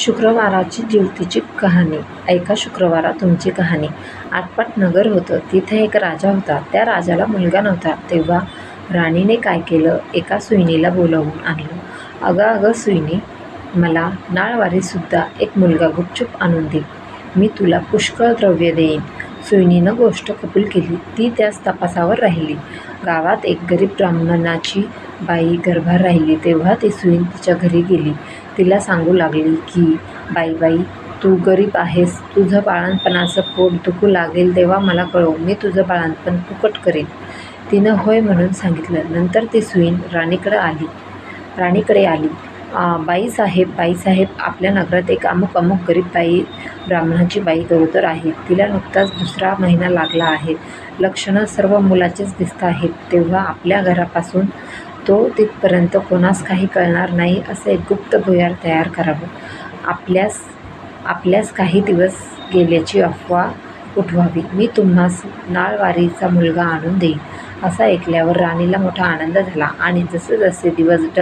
शुक्रवाराची जीवतीची कहाणी. ऐका शुक्रवारा तुमची कहाणी. आटपाट नगर होतं. तिथे एक राजा होता. त्या राजाला मुलगा नव्हता. तेव्हा राणीने काय केलं? एका सुईणीला बोलावून आणलं. अगं अगं सुईणी मला नाळवारीसुद्धा एक मुलगा गुपचूप आणून दे. मी तुला पुष्कळ द्रव्य देईन. सुईणीनं गोष्ट कबूल केली. ती त्याच तपासावर राहिली. गावात एक गरीब ब्राह्मणाची बाई गर्भार राहिली. तेव्हा ती सुईण तिच्या घरी गेली. तिला सांगू लागली की बाई बाई तू गरीब आहेस. तुझं बाळणपणाचं पोट दुखू लागेल तेव्हा मला कळव. मी तुझं बाळणपण फुकट करेन. तिनं होय म्हणून सांगितलं. नंतर ती सुईन राणीकडं आली. राणीकडे आली. साहेब बाईसाहेब बाईसाहेब आपल्या नगरात एक अमुक अमुक गरीब बाई ब्राह्मणाची बाई गरोदर आहे. तिला नुकताच दुसरा महिना लागला आहे. लक्षणं सर्व मुलाचेच दिसत आहेत. तेव्हा आपल्या घरापासून तो तिथपर्यंत कोणास काही कळणार नाही असं एक गुप्त भुयार तयार करावं. आपल्यास आपल्यास काही दिवस गेल्याची अफवा उठवावी. मी तुम्हास नाळवारीचा मुलगा आणून देईन असं ऐकल्यावर राणीला मोठा आनंद झाला. आणि जसे जसे दिवस ड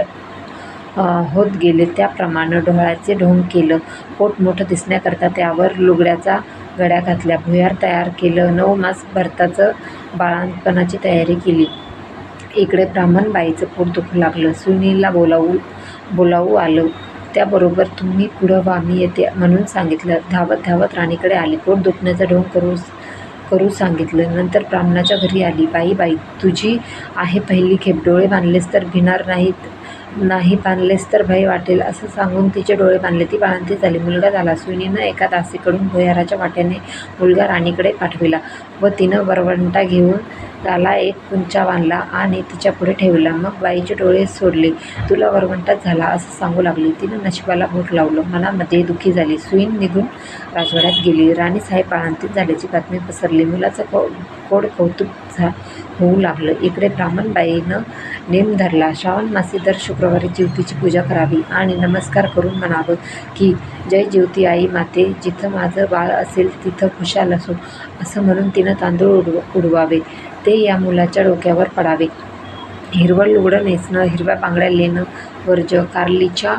होत गेले त्याप्रमाणे डोळ्याचे ढोंग केलं पोट मोठं दिसण्याकरता त्यावर लुगड्याचा गड्या घातल्या. भुयार तयार केलं नऊ मास भरताचं बाळंतपणाची तयारी केली. इकडे ब्राह्मण बाईचं पोट दुखू लागलं. सुनीलला बोलावू बोलावू आलं. त्याबरोबर तुम्ही पुढं व्हा मी येते म्हणून सांगितलं. धावत धावत राणीकडे आली. पोट दुखण्याचा ढोंग करू करू सांगितलं. नंतर ब्राह्मणाच्या घरी आली. बाई बाई तुझी आहे पहिली खेप. डोळे बांधलेस तर भिणार नाहीत नाही बांधलेस तर भय वाटेल असं सांगून तिचे डोळे बांधले. ती बाळंती झाली. मुलगा झाला. सुनीनं एका दासीकडून भुयाराच्या वाट्याने मुलगा राणीकडे पाठविला व तिनं वरवंटा घेऊन त्याला एक कुंचा बांधला आणि तिच्या पुढे ठेवला. मग बाईचे डोळे सोडले. तुला वरवंटाच झाला असं सांगू लागली. तिनं नशिबाला बोट लावलं. मनामध्ये दुःखी झाली. सुईन निघून राजवाड्यात गेली. राणीसाहेब बाळंतीत झाल्याची बातमी पसरली. मुलाचं को कोड कौतुक झा होऊ लागलं. इकडे ब्राह्मणबाईनं नेम धरला. श्रावण मासी दर शुक्रवारी ज्योतीची पूजा करावी आणि नमस्कार करून म्हणावं की जय ज्योती आई माते जिथं माझं बाळ असेल तिथं खुशाल असो. असं म्हणून तिनं तांदूळ उडव उडवावे. ते या मुलाच्या डोक्यावर पडावे. हिरवं लुगडं नेसणं हिरव्या बांगड्या लेणं वर्ज कारलीच्या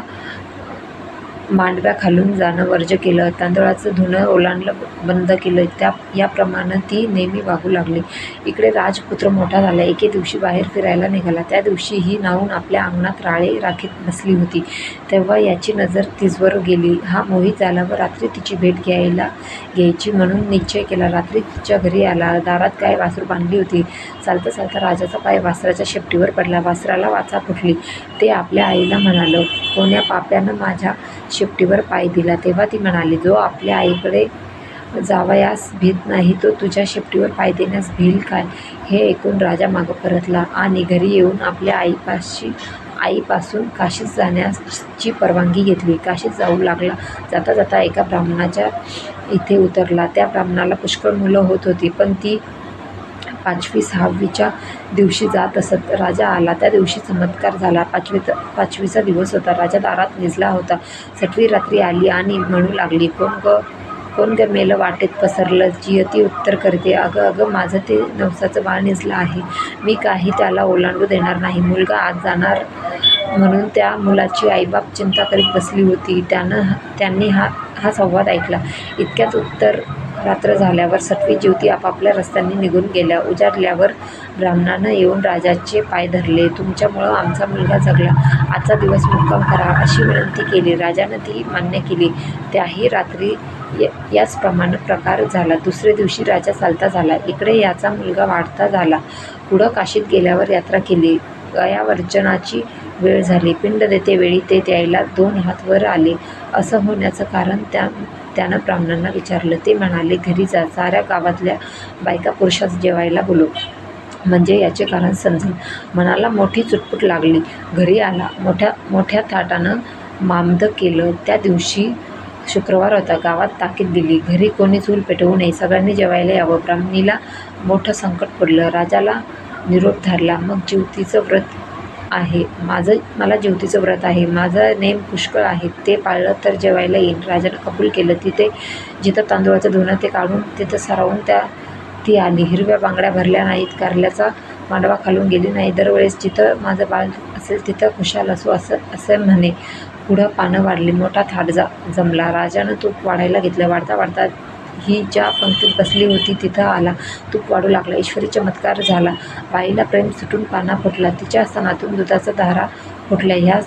मांडव्या खालून जाणं वर्ज केलं. तांदळाचं धुणं ओलांडलं बंद केलं. त्या याप्रमाणे ती नेहमी वागू लागली. इकडे राजपुत्र मोठा झाला. एके दिवशी बाहेर फिरायला निघाला. त्या दिवशी ही नाहून आपल्या अंगणात राळे राखीत बसली होती. तेव्हा याची नजर तिजवर गेली. हा मोहित झाला व रात्री तिची भेट घ्यायला घ्यायची म्हणून निश्चय केला. रात्री तिच्या घरी आला. दारात गाय वासरू बांधली होती? चालता चालता राजाचा पाय वासराच्या शेपटीवर पडला. वासराला वाचा फुटली. ते आपल्या आईला म्हणालं कोण्या पाप्यानं माझ्या शेपटीवर पाय दिला तेव्हा ती म्हणाली जो आपल्या आईकडे जावयास भीत नाही तो तुझ्या शेपटीवर पाय देण्यास भिल काय हे ऐकून राजा मागं परतला आणि घरी येऊन आपल्या आईपाशी आईपासून काशीत जाण्याची परवानगी घेतली. काशीत जाऊ लागला. जाता जाता एका ब्राह्मणाच्या इथे उतरला. त्या ब्राह्मणाला पुष्कळ मुलं होत होती पण ती पाचवी सहावीच्या दिवशी जात असत. राजा आला. त्या दिवशी चमत्कार झाला. पाचवी पाचवीचा दिवस होता. राजा दारात निजला होता. सटवी रात्री आली आणि म्हणू लागली कोण ग कोण ग मेलं वाटेत पसरलं? जियती उत्तर करते. अगं अगं माझं ते नवसाचं बाळ निजलं आहे. मी काही त्याला ओलांडू देणार नाही. मुलगा आज जाणार म्हणून त्या मुलाची आईबाप चिंता करीत बसली होती. त्यानं त्यांनी हा हा संवाद ऐकला. इतक्यात उत्तर रात्र झाल्यावर सटवी ज्योती आपापल्या रस्त्यांनी निघून गेल्या. उजाडल्यावर ब्राह्मणानं येऊन राजाचे पाय धरले. तुमच्यामुळं आमचा मुलगा जगला. आजचा दिवस मुक्काम करा अशी विनंती केली. राजानं ती मान्य केली. त्याही रात्री याचप्रमाणे प्रकार झाला. दुसऱ्या दिवशी राजा चालता झाला. इकडे याचा मुलगा वाढता झाला. पुढं काशीत गेल्यावर यात्रा केली. गयावर्जनाची वेळ झाली. पिंड देते वेळी ते द्यायला दोन हात वर आले. असं होण्याचं कारण त्या त्यानं ब्राह्मणांना विचारलं. ते म्हणाले घरी जा. साऱ्या गावातल्या बायका पुरुषास जेवायला बोलव म्हणजे याचे कारण समजेल मनाला मोठी चुटपुट लागली. घरी आला. मोठ्या मोठ्या थाटानं मामद केलं. त्या दिवशी शुक्रवार होता. गावात ताकीद दिली. घरी कोणी चूल पेटवू नये. सगळ्यांनी जेवायला यावं. ब्राह्मणीला मोठं संकट पडलं. राजाला निरोप धरला. मग जीवतीचं व्रत आहे. माझं मला ज्योतीचं व्रत आहे. माझं नेम पुष्कळ आहे. ते पाळलं तर जेवायला येईल. राजानं कबूल केलं. तिथे जिथं तांदूळाचं धुणं ते काढून तिथं सरावून त्या ती आली. हिरव्या बांगड्या भरल्या नाहीत. कारल्याचा मांडवा खालून गेली नाही. दरवेळेस जिथं माझं बाळ असेल तिथं खुशाल असो असं असं म्हणे. पुढं पानं वाढली. मोठा थाट जा जमला. राजानं तूप वाढायला घेतलं. वाढता वाढता ही ज्या पंक्तीत बसली होती तिथं आला. तूप वाढू लागला. ईश्वरी चमत्कार झाला. बाईला प्रेम सुटून पाना फुटला. तिच्या स्तनातून दुधाचा धारा फुटल्या. ह्या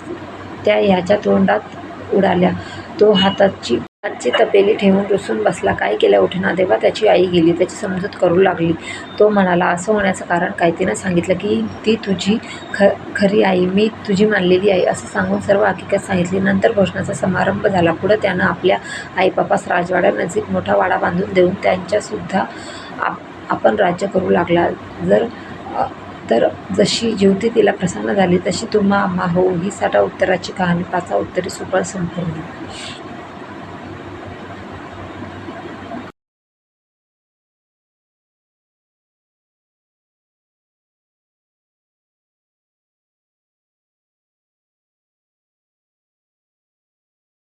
त्या ह्याच्या तोंडात उडाल्या. तो हाताची आजची तपेली ठेवून रुसून बसला. काय केल्या उठेना तेव्हा त्याची आई गेली. त्याची समजूत करू लागली. तो म्हणाला असं होण्याचं कारण काय? तिनं सांगितलं की ती तुझी ख खरी आई. मी तुझी मानलेली आई. असं सांगून सर्व हकीकत सांगितली. नंतर भोजनाचा समारंभ झाला. पुढं त्यानं आपल्या आईबापास राजवाड्यानजीक मोठा वाडा बांधून देऊन त्यांच्यासुद्धा आप आपण राज्य करू लागला. जर तर जशी ज्योती तिला प्रसन्न झाली तशी तुम्हा आम्हा हो ही साठा उत्तराची कहाणी. पाचा उत्तरी सुपळ संपूर्ण.